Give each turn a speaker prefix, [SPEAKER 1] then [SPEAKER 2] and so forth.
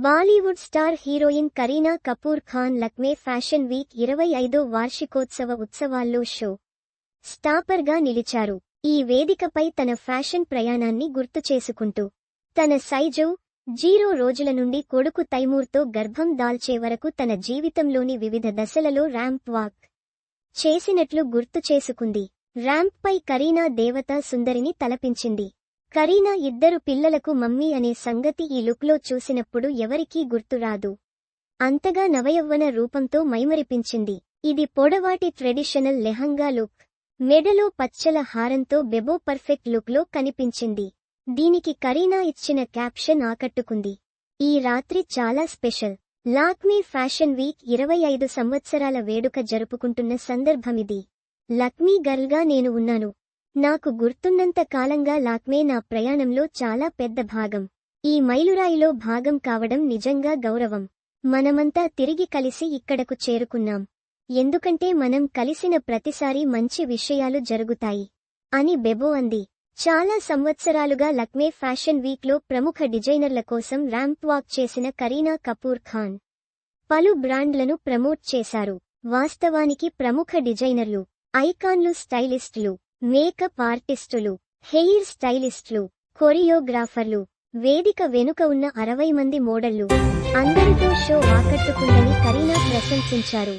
[SPEAKER 1] Bollywood star heroine Kareena Kapoor Khan Lakme fashion week ఇరవై ఐదో వార్షికోత్సవ ఉత్సవాల్లో షో స్టాపర్గా నిలిచారు. ఈ వేదికపై తన ఫ్యాషన్ ప్రయాణాన్ని గుర్తు చేసుకుంటూ తన సైజు జీరో రోజుల నుండి కొడుకు తైమూర్తో గర్భం దాల్చే వరకు తన జీవితంలోని వివిధ దశలలో ర్యాంప్ వాక్ చేసినట్లు గుర్తు చేసుకుంది. ర్యాంప్పై కరీనా దేవతా సుందరిని తలపించింది. కరీనా ఇద్దరు పిల్లలకు మమ్మీ అనే సంగతి ఈ లుక్లో చూసినప్పుడు ఎవరికీ గుర్తురాదు అంతగా నవయవ్వన రూపంతో మైమరిపించింది. ఇది పొడవాటి ట్రెడిషనల్ లెహంగా లుక్. మెడలో పచ్చల హారంతో బెబో పర్ఫెక్ట్ లుక్లో కనిపించింది. దీనికి కరీనా ఇచ్చిన క్యాప్షన్ ఆకట్టుకుంది. ఈ రాత్రి చాలా స్పెషల్. లాక్మీ ఫ్యాషన్ వీక్ ఇరవై ఐదు సంవత్సరాల వేడుక జరుపుకుంటున్న సందర్భమిది. లక్మీ గర్ల్గా నేను ఉన్నాను. నాకు గుర్తున్నంత కాలంగా లాక్మే నా ప్రయాణంలో చాలా పెద్ద భాగం. ఈ మైలురాయిలో భాగం కావడం నిజంగా గౌరవం. మనమంతా తిరిగి కలిసి ఇక్కడకు చేరుకున్నాం. ఎందుకంటే మనం కలిసిన ప్రతిసారి మంచి విషయాలు జరుగుతాయి. అని బెబో అంది. చాలా సంవత్సరాలుగా లక్మే ఫ్యాషన్ వీక్లో ప్రముఖ డిజైనర్ల కోసం ర్యాంప్ వాక్ చేసిన కరీనా కపూర్ ఖాన్. పలు బ్రాండ్లను ప్రమోట్ చేశారు. వాస్తవానికి ప్రముఖ డిజైనర్లు ఐకాన్లు స్టైలిస్టులు. మేకప్ ఆర్టిస్టులు హెయిర్ స్టైలిస్టులు కొరియోగ్రాఫర్లు వేదిక వెనుక ఉన్న అరవై మంది మోడళ్ళు అందరితో షో ఆకట్టుకుందని కరీనా ప్రశంసించారు.